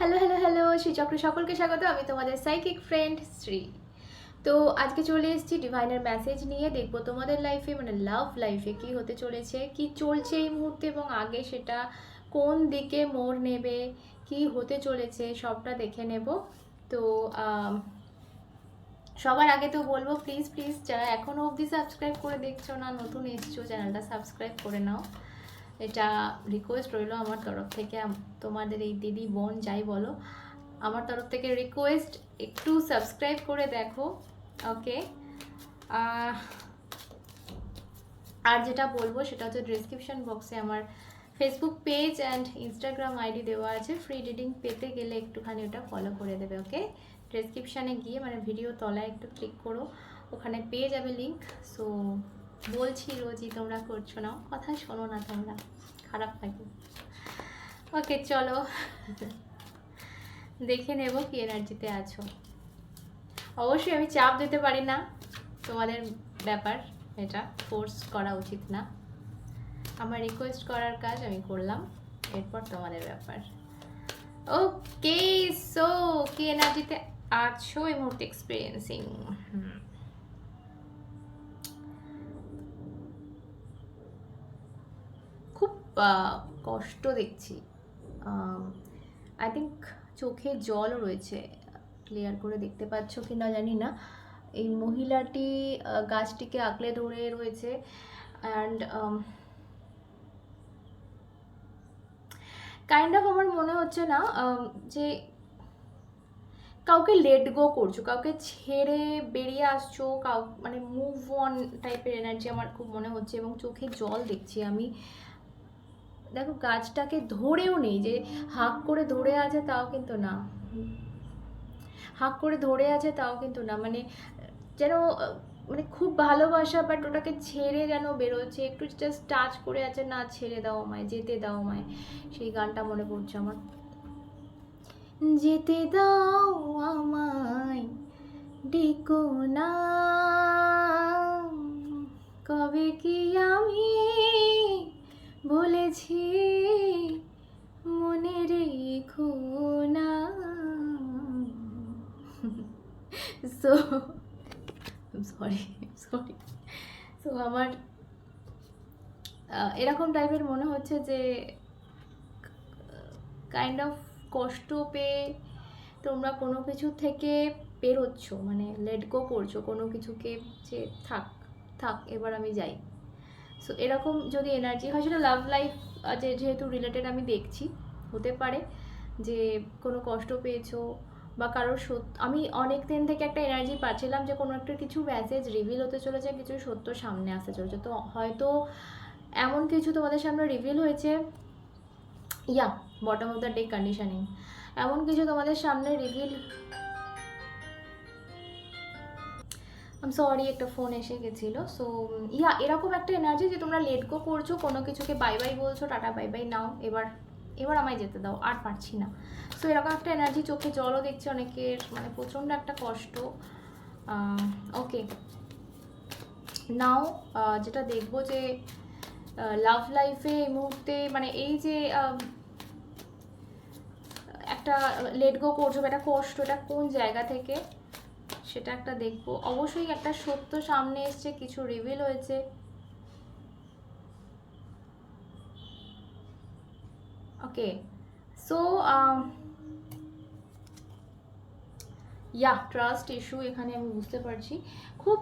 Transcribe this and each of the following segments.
Hello hello hello Shri চক্র সকলকে স্বাগত। আমি তোমাদের সাইকিক ফ্রেন্ড শ্রী তো আজকে চলে এসেছি ডিভাইনের মেসেজ নিয়ে। দেখব তোমাদের লাইফে মানে লাভ লাইফে কি হতে চলেছে, কি চলছে এই মুহূর্তে এবং আগে সেটা কোন দিকে মোড় নেবে, কি হতে চলেছে সবটা দেখে নেব। তো সবার আগে তো বলব প্লিজ প্লিজ যারা এখনও অবধি সাবস্ক্রাইব করে দেখছ না, নতুন এসছো, চ্যানেলটা সাবস্ক্রাইব করে নাও। এটা রিকোয়েস্ট রইল আমার তরফ থেকে তোমাদের এই দিদি বোন যাই বলো, আমার তরফ থেকে রিকোয়েস্ট একটু সাবস্ক্রাইব করে দেখো ওকে আর যেটা বলব সেটা হচ্ছে ডিসক্রিপশন বক্সে আমার Facebook page and Instagram ID দেওয়া আছে ফ্রি রিডিং পেতে গেলে একটুখানি ওটা ফলো করে দেবে ওকে ডেসক্রিপশানে গিয়ে মানে ভিডিও তলায় একটু ক্লিক করো, ওখানে পেয়ে যাবে লিঙ্ক সো বলছি রোজই তোমরা করছ না, কথা শোনো না তোমরা, খারাপ লাগে। ওকে চলো। দেখে নেব কি এনার্জিতে আছো। অবশ্যই আমি চাপ দিতে পারি না, তোমাদের ব্যাপার, এটা ফোর্স করা উচিত না। আমার রিকোয়েস্ট করার কাজ আমি করলাম, এরপর তোমাদের ব্যাপার। ওকে সো কি এনার্জিতে আছো এই মুহূর্তে এক্সপিরিয়েন্সিং কষ্ট দেখছি। আই থিঙ্ক চোখে জল রয়েছে। ক্লিয়ার করে দেখতে পাচ্ছ কি না জানি না। এই মহিলাটি গাছটিকে আঁকলে ধরে রয়েছে অ্যান্ড কাইন্ড অফ আমার মনে হচ্ছে না যে কাউকে লেট গো করছ, কাউকে ছেড়ে বেরিয়ে আসছো, কাউ মানে মুভ অন টাইপের এনার্জি আমার খুব মনে হচ্ছে এবং চোখে জল দেখছি আমি। দেখো গাছটাকে ধরেও নেই যে হাক করে ধরে আছে তাও কিন্তু না। হাক করে ধরে আছে তাও কিন্তু না। মানে যেন মানে খুব ভালোবাসা বাট ওটাকে ছেড়ে যেন বেরোচ্ছে। একটু জাস্ট টাচ করে আছে, না ছেড়ে দাও আমায়, যেতে দাও আমায়। সেই গানটা মনে পড়ছে আমার। যেতে দাও সরি সো আমার এরকম টাইপের মনে হচ্ছে যে কাইন্ড অফ কষ্ট পেয়ে তোমরা কোনো কিছু থেকে বেরোচ্ছ মানে লেট গো করছ, কোনো কিছুকে যে থাক থাক, এবার আমি যাই। সো এরকম যদি এনার্জি হয়, সেটা লাভ লাইফ যেহেতু রিলেটেড আমি দেখছি, হতে পারে যে কোনো কষ্ট পেয়েছ বা কারোর সত্য, আমি অনেক দিন থেকে একটা এনার্জি পাচ্ছিলাম যে কোনো একটা কিছু মেসেজ রিভিল হতে চলেছে, কিছু সত্য সামনে আসতে চলেছে। তো হয়তো এমন কিছু তোমাদের সামনে রিভিল হয়েছে, yeah bottom of the day conditioning এমন কিছু তোমাদের সামনে রিভিল আম সরি একটা ফোন এসে গেছিল। সো ইয়া, এরকম একটা এনার্জি যে তোমরা লেট গো করছ, কোনো কিছুকে বাই বাই বলছো, টাটা বাই বাই নাও, এবার এবার আমায় যেতে দাও, আর পারছি না। সো এরকম একটা এনার্জি চোখে জলও দেখছি অনেকের মানে প্রচণ্ড একটা কষ্ট। ওকে নাও যেটা দেখব যে লাভ লাইফে এই মুহূর্তে মানে এই যে একটা লেট গো করছ একটা কষ্ট এটা কোন জায়গা থেকে, সেটা একটা দেখব। অবশ্যই একটা সত্য সামনে এসছে, কিছু রিভিল হয়েছে। Okay so yeah trust issue এখানে আমি বুঝতে পারছি। খুব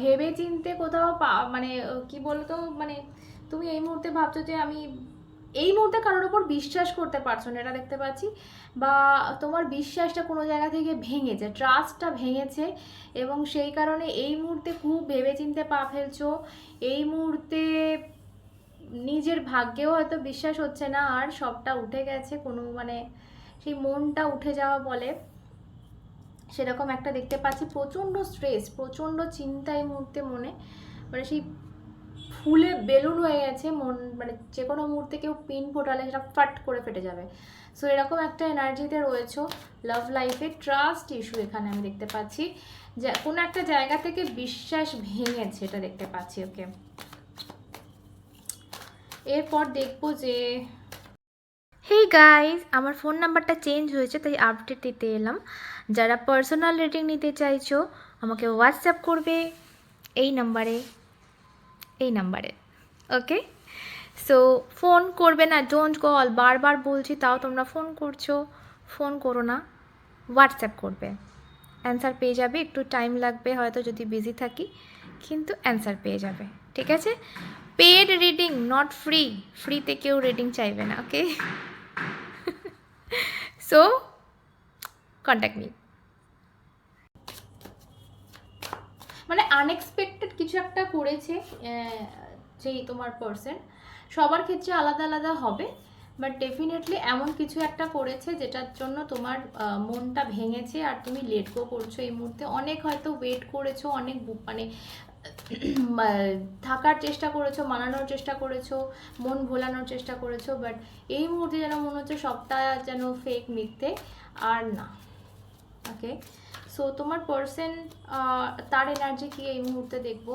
ভেবে চিনতে কোথাও মানে কি বলতো মানে তুমি এই মুহূর্তে ভাবছ যে আমি এই মুহূর্তে কারোর ওপর বিশ্বাস করতে পারছ না, এটা দেখতে পাচ্ছি। বা তোমার বিশ্বাসটা কোনো জায়গা থেকে ভেঙেছে ট্রাস্টটা ভেঙেছে, এবং সেই কারণে এই মুহূর্তে খুব ভেবেচিন্তে পা ফেলছো। এই মুহূর্তে নিজের ভাগ্যেও হয়তো বিশ্বাস হচ্ছে না, আর সবটা উঠে গেছে কোনো মানে সেই মনটা উঠে যাওয়া বলে। সেরকম একটা দেখতে পাচ্ছি। প্রচণ্ড স্ট্রেস প্রচণ্ড চিন্তা এই মুহূর্তে মনে। মানে সেই ফুলে বেলুন হয়ে গেছে, মন মানে যে কোনো মুহূর্তে কেউ পিন ফোটালে সেটা ফাট করে ফেটে যাবে। সো এরকম একটা এনার্জিতে রয়েছো লাভ লাইফে ট্রাস্ট ইস্যু এখানে আমি দেখতে পাচ্ছি। যে কোনো একটা জায়গা থেকে বিশ্বাস ভেঙেছে, এটা দেখতে পাচ্ছি ওকে এরপর দেখব যে হেই গাইস আমার ফোন নাম্বারটা চেঞ্জ হয়েছে, তাই আপডেট দিতে এলাম। যারা পার্সোনাল রেটিং নিতে চাইছো, আমাকে হোয়াটসঅ্যাপ করবে এই নাম্বারে এই নাম্বারে ওকে সো ফোন করবে না ডোন্ট কল বারবার বলছি, তাও তোমরা ফোন করছ ফোন করো না হোয়াটসঅ্যাপ করবে। অ্যান্সার পেয়ে যাবে, একটু টাইম লাগবে, হয়তো যদি বিজি থাকি, কিন্তু অ্যান্সার পেয়ে যাবে। ঠিক আছে? পেড রিডিং নট ফ্রি ফ্রিতে কেউ রিডিং চাইবে না ওকে সো কন্ট্যাক্ট মি মানে আনএক্সপেক্টেড কিছু একটা করেছে যেই তোমার পার্সন সবার ক্ষেত্রে আলাদা আলাদা হবে বাট ডেফিনেটলি এমন কিছু একটা করেছে যেটার জন্য তোমার মনটা ভেঙেছে আর তুমি লেট গো করছ এই মুহূর্তে। অনেক হয়তো ওয়েট করেছ, অনেক মানে থাকার চেষ্টা করেছ, মানানোর চেষ্টা করেছ, মন ভোলানোর চেষ্টা করেছ বাট এই মুহূর্তে যেন মনে হচ্ছে সবটা যেন ফেক মিথ্যে, আর না। ওকে সো তোমার পার্সন তার এনার্জি কি এই মুহূর্তে দেখব?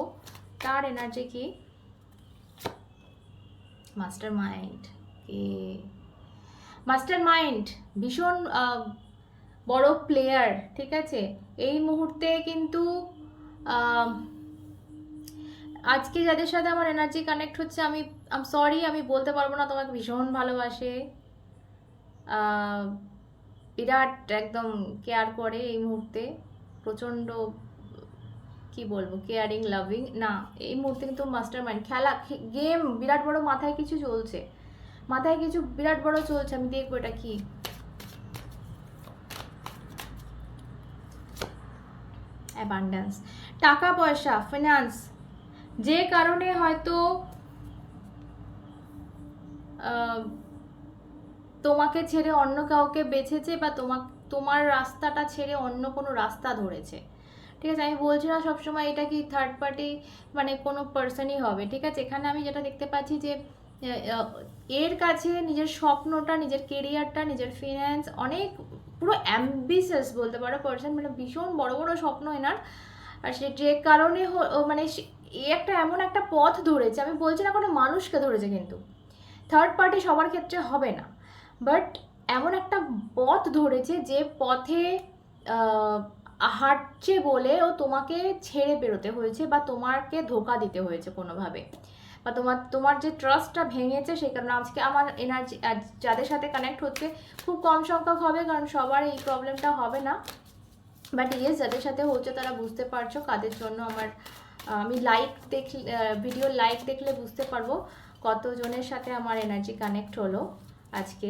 তার এনার্জি কি? মাস্টার মাইন্ড কে মাস্টার মাইন্ড ভীষণ বড় প্লেয়ার ঠিক আছে? এই মুহূর্তে কিন্তু আজকে যাদের সাথে আমার এনার্জি কানেক্ট হচ্ছে, আমি আম সরি আমি বলতে পারব না তোমাকে ভীষণ ভালোবাসে। বিরাট একদম কেয়ার করে এই মুহূর্তে। প্রচণ্ড, কি বলব কেয়ারিং লাভিং না, এই মুহূর্তে কিন্তু মাস্টার মাইন্ড খেলা গেম বিরাট বড় মাথায় কিছু চলছে। মাথায় কিছু বিরাট বড় চলছে, আমি দেখব এটা কি। অ্যাবান্ডেন্স টাকা পয়সা ফিনান্স যে কারণে হয়তো তোমাকে ছেড়ে অন্য কাউকে বেছেছে বা তোমা, তোমার রাস্তাটা ছেড়ে অন্য কোনো রাস্তা ধরেছে। ঠিক আছে, আমি বলছি না সবসময় এটা কি থার্ড পার্টি মানে কোনো পার্সনই হবে। ঠিক আছে, এখানে আমি যেটা দেখতে পাচ্ছি যে এর কাছে নিজের স্বপ্নটা, নিজের কেরিয়ারটা নিজের ফিনান্স অনেক পুরো অ্যাম্বিশাস বলতে পারো পার্সন মানে ভীষণ বড় বড় স্বপ্ন এনার। আর সে যে কারণে মানে এ একটা এমন একটা পথ ধরেছে, আমি বলছি না কোনো মানুষকে ধরেছে কিন্তু। থার্ড পার্টি সবার ক্ষেত্রে হবে না। বাট এমন একটা পথ ধরেছে যে পথে হাঁটছে বলে ও তোমাকে ছেড়ে বেরোতে হয়েছে বা তোমাকে ধোকা দিতে হয়েছে কোনোভাবে। বা তোমার তোমার যে ট্রাস্টটা ভেঙেছে সেই কারণে আজকে আমার এনার্জি যাদের সাথে কানেক্ট হচ্ছে খুব কম সংখ্যক হবে কারণ সবার এই প্রবলেমটা হবে না। বাট ইয়েস যাদের সাথে হচ্ছে তারা বুঝতে পারছ কাদের জন্য আমার আমি লাইক দেখলে ভিডিও লাইক দেখলে বুঝতে পারব কতজনের সাথে আমার এনার্জি কানেক্ট হলো আজকে।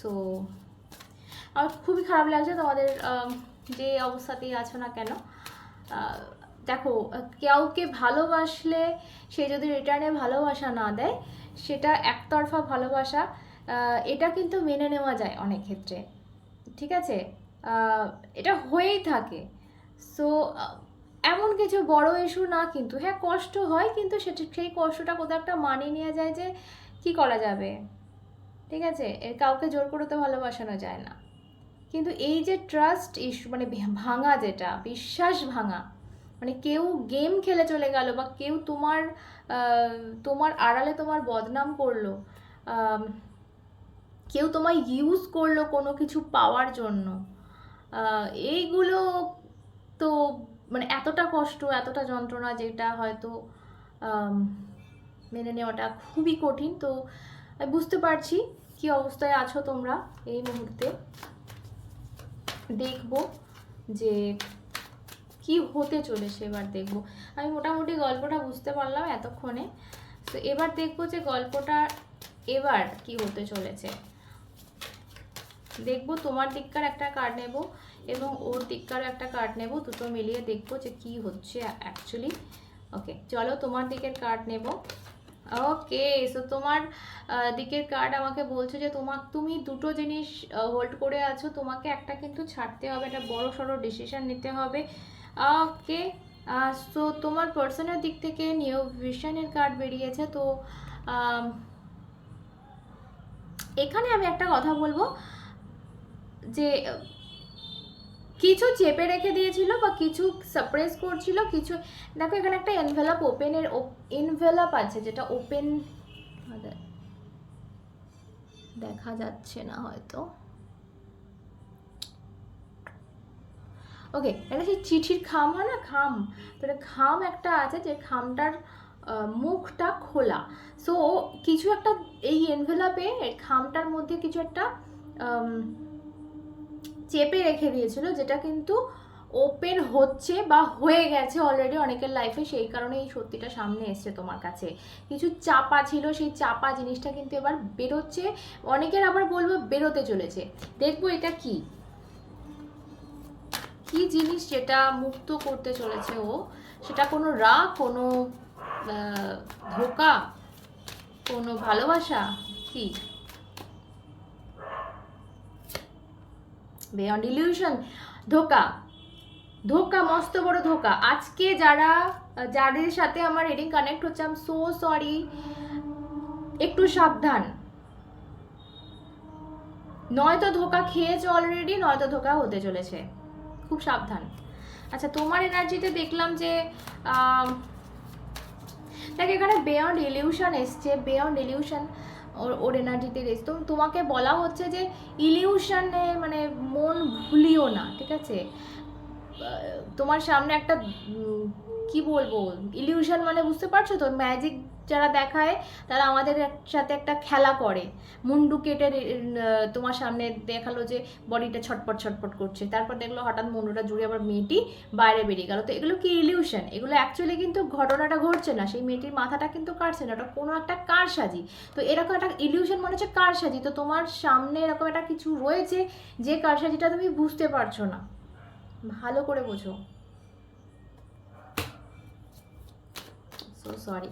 সো আমার খুবই খারাপ লাগছে তোমাদের যে অবস্থাতেই আছো না কেন। দেখো, কাউকে ভালোবাসলে সে যদি রিটার্নে ভালোবাসা না দেয়, সেটা একতরফা ভালোবাসা এটা কিন্তু মেনে নেওয়া যায় অনেক ক্ষেত্রে। ঠিক আছে? এটা হয়েই থাকে। সো এমন কিছু বড় ইস্যু না কিন্তু হ্যাঁ কষ্ট হয় কিন্তু সেটা, সেই কষ্টটা কোথাও একটা মানিয়ে নেওয়া যায় যে কি করা যাবে। ঠিক আছে? এর কাউকে জোর করে তো ভালোবাসানো যায় না। কিন্তু এই যে ট্রাস্ট ইস্যু মানে ভাঙা যেটা, বিশ্বাস ভাঙা মানে কেউ গেম খেলে চলে গেল বা কেউ তোমার তোমার আড়ালে তোমার বদনাম করল কেউ তোমায় ইউজ করল কোনো কিছু পাওয়ার জন্য এইগুলো তো মানে এতটা কষ্ট, এতটা যন্ত্রণা যেটা হয়তো মেনে নেওয়াটা খুবই কঠিন। তো বুঝতে পারছি কি অবস্থায় আছো তোমরা এই মুহূর্তে। দেখব যে কি হতে চলেছে এবার দেখব। আমি মোটামুটি গল্পটা বুঝতে পারলাম এতক্ষণে। তো এবার দেখব যে গল্পটা এবার কি হতে চলেছে। দেখব, তোমার দিককার একটা কার্ড নেব এবং ওর দিককার একটা কার্ড নেব, দুটো মিলিয়ে দেখব যে কি হচ্ছে অ্যাকচুয়ালি ওকে চলো তোমার দিকের কার্ড নেব। ওকে সো তোমার দিকের কার্ড আমাকে বলছে যে তোমার তুমি দুটো জিনিস হোল্ড করে আছো, তোমাকে একটা কিন্তু ছাড়তে হবে, একটা বড় সড়ো ডিসিশন নিতে হবে। ওকে সো তোমার পার্সোনাল দিক থেকে নিউ ভিশনের কার্ড বেরিয়েছে, তো এখানে আমি একটা কথা বলব। যে, কিছু চেপে রেখে দিয়েছিল বা কিছু সাপ্রেস করছিল, কিছু, দেখো এখানে একটা এনভেলাপ ওপেনের এনভেলাপ আছে যেটা ওপেন দেখা যাচ্ছে না হয়তো। ওকে এটা সেই চিঠির খাম হয় না? খাম। তো খাম একটা আছে যে খামটার মুখটা খোলা। সো কিছু একটা এই এনভেলাপে খামটার মধ্যে কিছু একটা চেপে রেখে দিয়েছিল, যেটা কিন্তু ওপেন হচ্ছে বা হয়ে গেছে অলরেডি অনেকের লাইফে সেই কারণে এই সত্যিটা সামনে এসছে তোমার কাছে। কিছু চাপা ছিল, সেই চাপা জিনিসটা কিন্তু এবার বেরোচ্ছে। অনেকের আবার বলব বেরোতে চলেছে। দেখব এটা কি? কি জিনিস যেটা মুক্ত করতে চলেছে ও? সেটা কোনো রাগ, কোনো ধোকা, কোনো ভালোবাসা? কি? বিয়ন্ড ইলিউশন ধোকা। ধোকা, মস্ত বড় ধোকা। আজকে যারা, যাদের সাথে আমার রিডিং কানেক্ট হচ্ছে আম সো সরি একটু সাবধান। নয়তো ধোকা খেয়েছে অলরেডি নয়তো ধোকা হতে চলেছে। খুব সাবধান। আচ্ছা তোমার এনার্জিতে দেখলাম যে দেখ, এখানে বেয়ন্ড ইলিউশন এসছে। বেয়ন্ড ইলিউশন ওর এনার্জিতে রেস তো তোমাকে বলা হচ্ছে যে ইলিউশনে মানে মন ভুলিও না, ঠিক আছে? তোমার সামনে একটা কি বলব? ইলিউশন মানে বুঝতে পারছ তো? ম্যাজিক যারা দেখায়, তারা আমাদের সাথে একটা খেলা করে। মুন্ডু কেটে তোমার সামনে দেখাল যে বডিটা ছটপট ছটপট করছে। তারপর দেখল হঠাৎ মুন্ডুটা জুড়ে আবার মেয়েটি বাইরে বেরিয়ে গেল। তো এগুলো কি ইলিউশন এগুলো অ্যাকচুয়ালি কিন্তু ঘটনাটা ঘটছে না। সেই মেয়েটির মাথাটা কিন্তু কাটছে না। ওটা কোনো একটা কারসাজি। তো এরকম একটা ইলিউশন মনে হচ্ছে কারসাজি। তো তোমার সামনে এরকম একটা কিছু রয়েছে যে কারসাজিটা তুমি বুঝতে পারছ না। ভালো করে বোঝো। So sorry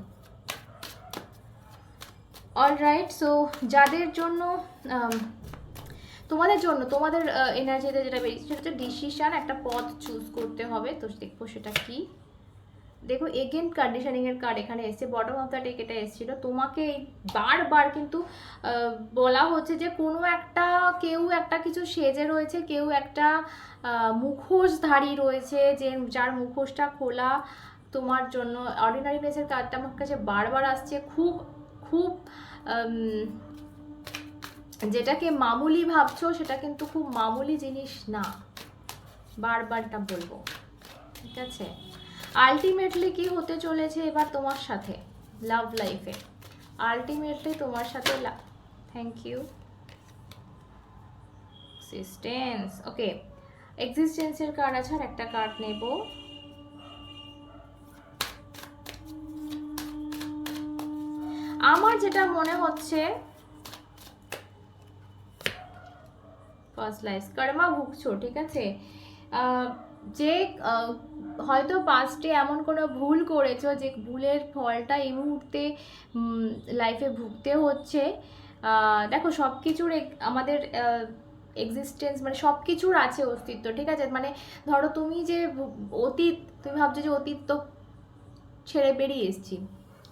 all right so যাদের জন্য um, তোমাদের জন্য তোমাদের এনার্জিতে যেটা বেরিয়েছে সেটা হচ্ছে ডিসিশান একটা পথ চুজ করতে হবে। তো দেখব সেটা কি। দেখো এগেন কন্ডিশনিং এর কার্ড এখানে এসছে বটম অফ দ্য ডেক এটা এসেছিল। তোমাকে বারবার কিন্তু বলা হচ্ছে যে কোনো একটা কেউ একটা কিছু সেজে রয়েছে কেউ একটা মুখোশধারী রয়েছে যে যার মুখোশটা খোলা তোমার জন্য। অর্ডিনারি নেসের কার্ডটা আমার কাছে বারবার আসছে। খুব খুব যেটাকে মামুলি ভাবছ, সেটা কিন্তু খুব মামুলি জিনিস না। বারবারটা বলব। ঠিক আছে? আলটিমেটলি কি হতে চলেছে এবার তোমার সাথে? লাভ লাইফে আলটিমেটলি তোমার সাথে থ্যাংক ইউ এক্সিস্টেন্স ওকে এক্সিস্টেন্সের কার্ড আছে আর একটা কার্ড নেব। আমার যেটা মনে হচ্ছে ফার্স্ট কর্মা ভুগছো ঠিক আছে? যে হয়তো পাস্টে এমন কোনো ভুল করেছ যে ভুলের ফলটা এই মুহূর্তে লাইফে ভুগতে হচ্ছে দেখো সব কিছুর আমাদের এক্সিস্টেন্স মানে সব কিছুর আছে অস্তিত্ব, ঠিক আছে? মানে ধরো তুমি যে অতীত, তুমি ভাবছ যে অতীত তো ছেড়ে বেরিয়ে এসছি।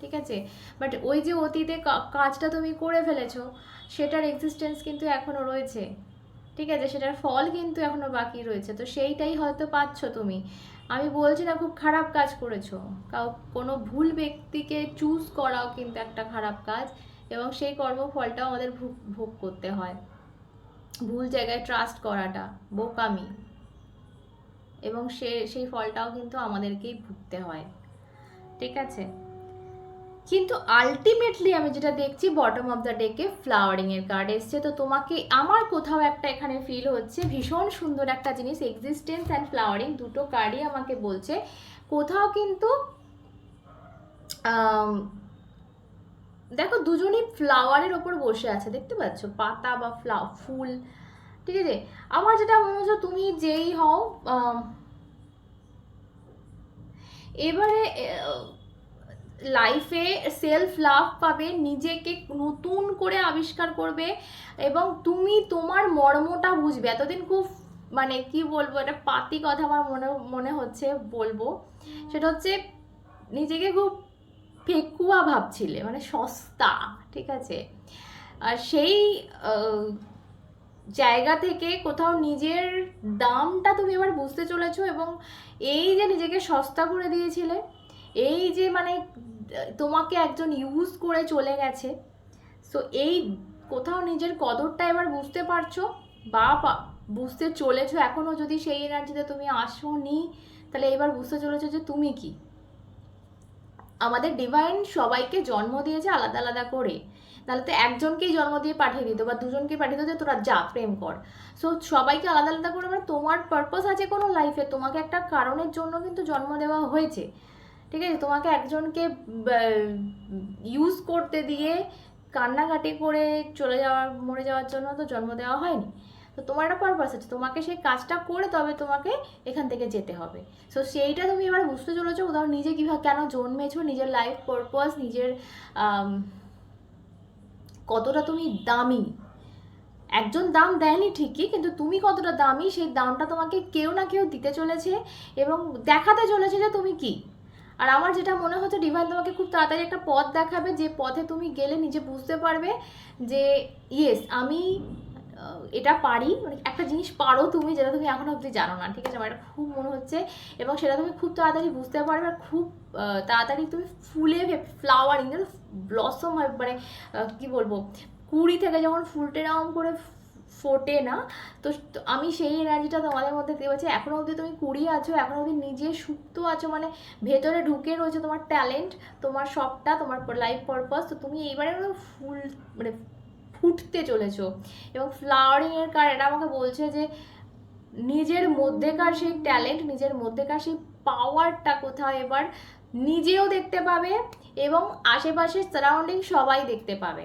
ঠিক আছে? বাট ওই যে অতীতে কাজটা তুমি করে ফেলেছো, সেটার এক্সিস্টেন্স কিন্তু এখনও রয়েছে। ঠিক আছে? সেটার ফল কিন্তু এখনও বাকি রয়েছে। তো সেইটাই হয়তো পাচ্ছ তুমি। আমি বলছি না, খুব খারাপ কাজ করেছ। কাউ, কোনো ভুল ব্যক্তিকে চুজ করাও কিন্তু একটা খারাপ কাজ এবং সেই কর্মফলটাও আমাদের ভোগ ভোগ করতে হয়। ভুল জায়গায় ট্রাস্ট করাটা, বোকামি। এবং সে, সেই ফলটাও কিন্তু আমাদেরকেই ভুগতে হয়। ঠিক আছে? কিন্তু আলটিমেটলি আমি যেটা দেখছি বটম অফ দ্য ডেকে ফ্লাওয়ারিং এর কার্ড এসছে। তো তোমাকে আমার কোথাও একটা এখানে ফিল হচ্ছে, ভীষণ সুন্দর একটা জিনিস এক্সিস্টেন্স অ্যান্ড ফ্লাওয়ারিং দুটো কার্ডই আমাকে বলছে। কোথাও কিন্তু দেখো দুজনই ফ্লাওয়ারের ওপর বসে আছে, দেখতে পাচ্ছ? পাতা বা ফ্লা ফুল, ঠিক আছে? আমার যেটা মনে হচ্ছে, তুমি যেই হও এবারে লাইফে সেলফ লাভ পাবে, নিজেকে নতুন করে আবিষ্কার করবে এবং তুমি তোমার মর্মটা বুঝবে। এতদিন খুব মানে কি বলব, একটা পাতি কথা আমার মনে মনে হচ্ছে বলব। সেটা হচ্ছে নিজেকে খুব ফেকুয়া ভাবছিলে মানে সস্তা, ঠিক আছে? আর সেই জায়গা থেকে কোথাও নিজের দামটা তুমি এবার বুঝতে চলেছো এবং এই যে নিজেকে সস্তা করে দিয়েছিলে, এই যে মানে তোমাকে একজন ইউজ করে চলে গেছে। সো এই কোথাও নিজের কদরটা এবার বুঝতে পারছ? বা বুঝতে চলেছো এখনও যদি সেই এনার্জিতে তুমি আসোনি, তাহলে এবার বুঝতে চলেছো যে তুমি কি? আমাদের ডিভাইন সবাইকে জন্ম দিয়েছে আলাদা আলাদা করে। তাহলে তো একজনকেই জন্ম দিয়ে পাঠিয়ে দিত বা দুজনকেই পাঠিয়ে দিত তোরা যা, প্রেম কর। সো সবাইকে আলাদা আলাদা করে মানে তোমার পারপাস আছে কোনো লাইফে তোমাকে একটা কারণের জন্য কিন্তু জন্ম দেওয়া হয়েছে। ঠিক আছে? তোমাকে একজনকে ইউজ করতে দিয়ে কান্নাকাটি করে চলে যাওয়ার, মরে যাওয়ার জন্য তো জন্ম দেওয়া হয়নি। তো তোমার একটা পারপাস আছে। তোমাকে সেই কাজটা করে তবে তোমাকে এখান থেকে যেতে হবে। সো সেইটা তুমি এবার বুঝতে চলেছো। উদাহরণ, নিজে কীভাবে, কেন জন্মেছো, নিজের লাইফ পারপাস নিজের কতটা তুমি দামি? একজন দাম দেয়নি ঠিকই, কিন্তু তুমি কতটা দামি, সেই দামটা তোমাকে কেউ না কেউ দিতে চলেছে এবং দেখাতে চলেছে যে তুমি কি। আর আমার যেটা মনে হচ্ছে, ডিভাইন তোমাকে খুব তাড়াতাড়ি একটা পথ দেখাবে, যে পথে তুমি গেলে নিজে বুঝতে পারবে যে ইয়েস আমি এটা পারি মানে একটা জিনিস পারো তুমি যেটা তুমি এখনও অবধি জানো না, ঠিক আছে? আমার এটা খুব মনে হচ্ছে এবং সেটা তুমি খুব তাড়াতাড়ি বুঝতে পারবে আর খুব তাড়াতাড়ি তুমি ফুলে ফ্লাওয়ারিং ব্লসম মানে কী বলব, কুড়ি থেকে যখন ফুলটে এরকম করে ফোটে না। তো আমি সেই এনার্জিটা তোমাদের মধ্যে দেখতে পাচ্ছি। এখনও অবধি তুমি কুড়ি আছো, এখনও অবধি নিজে সুপ্ত আছো মানে ভেতরে ঢুকে রয়েছে তোমার ট্যালেন্ট তোমার সবটা, তোমার লাইফ পারপাস তো তুমি এইবারে ফুল মানে ফুটতে চলেছো। এবং ফ্লাওয়ারিংয়ের কার, এটা আমাকে বলছে যে নিজের মধ্যেকার সেই ট্যালেন্ট নিজের মধ্যেকার সেই পাওয়ারটা কোথাও এবার নিজেও দেখতে পাবে এবং আশেপাশের সারাউন্ডিং সবাই দেখতে পাবে।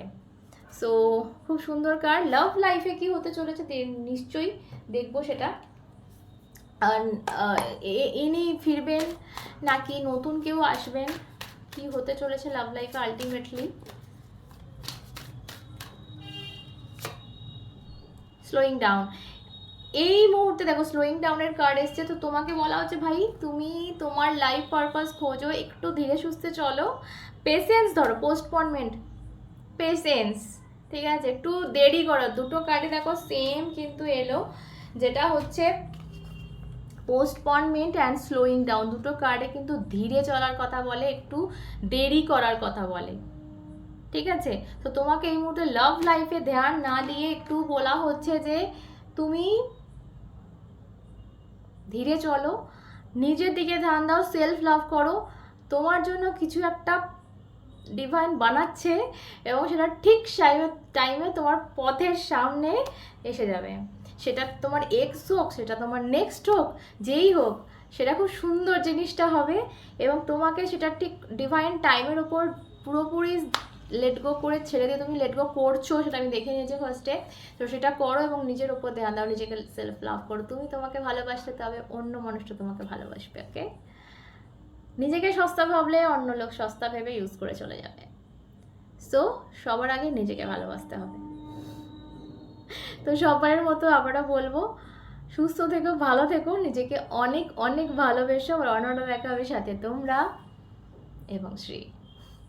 সো খুব সুন্দর কার লাভ লাইফে কি হতে চলেছে নিশ্চয়ই দেখব সেটা। আর আহ, এ- ইনি ফিরবেন নাকি নতুন কেউ আসবেন? কি হতে চলেছে লাভ লাইফে আলটিমেটলি স্লোয়িং ডাউন এই মুহূর্তে দেখো স্লোয়িং ডাউনের কার্ড এসছে। তো তোমাকে বলা হচ্ছে ভাই তুমি তোমার লাইফ পারপাস খোঁজো একটু ধীরে সুস্থে চলো। পেশেন্স ধরো পোস্টপনমেন্ট পেশেন্স ঠিক আছে, একটু দেরি করো। দুটো কার্ডে দেখো সেম কিন্তু এলো। যেটা হচ্ছে পোস্টপনমেন্ট অ্যান্ড স্লোয়িং ডাউন দুটো কার্ডে কিন্তু ধীরে চলার কথা বলে, একটু দেরি করার কথা বলে। ঠিক আছে? তো তোমাকে এই মুহূর্তে লাভ লাইফে ধ্যান না দিয়ে একটু বলা হচ্ছে যে, তুমি ধীরে চলো। নিজের দিকে ধ্যান দাও সেলফ লাভ করো। তোমার জন্য কিছু একটা ডিভাইন বানাচ্ছে এবং সেটা ঠিক টাইমে তোমার পথের সামনে এসে যাবে। সেটা তোমার এক্স হোক, সেটা তোমার নেক্সট হোক, যেই হোক, সেটা খুব সুন্দর জিনিসটা হবে এবং তোমাকে সেটা ঠিক ডিভাইন টাইমের ওপর পুরোপুরি লেট গো করে ছেড়ে দিয়ে তুমি লেট গো করছ, সেটা আমি দেখে নিয়েছি ফার্স্টে তো সেটা করো এবং নিজের ওপর ধ্যান দাও, নিজেকে সেলফ লাভ করো। তুমি তোমাকে ভালোবাসতে তবে অন্য মানুষটা তোমাকে ভালোবাসবে ওকে নিজেকে সস্তা ভাবলে অন্য লোক সস্তা ভেবে ইউজ করে চলে যাবে। সো সবার আগে নিজেকে ভালোবাসতে হবে। তো সবারের মতো আবারও বলব, সুস্থ থেকো, ভালো থেকো, নিজেকে অনেক অনেক ভালোবেসো আর অন্যরা দেখা হবে সাথে তোমরা এবং শ্রী।